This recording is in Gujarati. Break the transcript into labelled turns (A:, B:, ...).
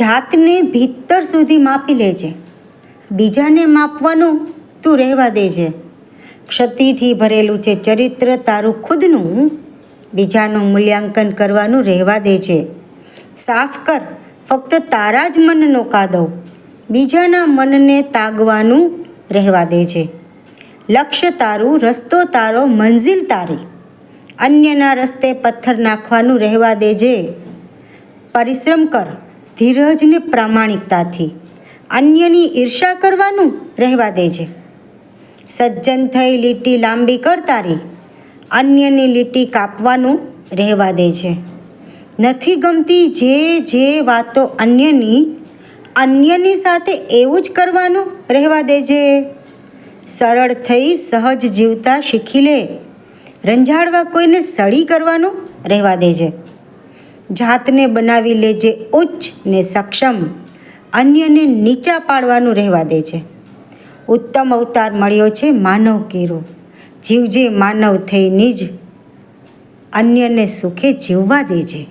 A: જાતને ભીતર સુધી માપી લે છે બીજાને માપવાનું તું રહેવા દે છે ક્ષતિથી ભરેલું છે ચરિત્ર તારું ખુદનું, બીજાનું મૂલ્યાંકન કરવાનું રહેવા દે છે સાફ કર, ફક્ત તારા જ મનનો કાદવ. બીજાના મનને તાગવાનું રહેવા દે છે લક્ષ્ય તારું, રસ્તો તારો, મંઝિલ તારી. અન્યના રસ્તે પથ્થર નાખવાનું રહેવા દેજે. પરિશ્રમ કર. ધીરજને પ્રામાણિકતાથી અન્યની ઈર્ષા કરવાનું રહેવા દેજે. સજ્જન થઈ લીટી લાંબી કરતા રહી અન્યની લીટી કાપવાનું રહેવા દે છે નથી ગમતી જે જે વાતો અન્યની અન્યની સાથે એવું જ કરવાનું રહેવા દેજે. સરળ થઈ સહજ જીવતા શીખી લે. રંજાડવા કોઈને સળી કરવાનું રહેવા દેજે. જાતને બનાવી લેજે ઉચ્ચ ને સક્ષમ. અન્યને નીચા પાડવાનું રહેવા દે છે. ઉત્તમ અવતાર મળ્યો છે માનવ કેરો. જીવજે માનવ થઈ નિજ અન્યને સુખે જીવવા દેજે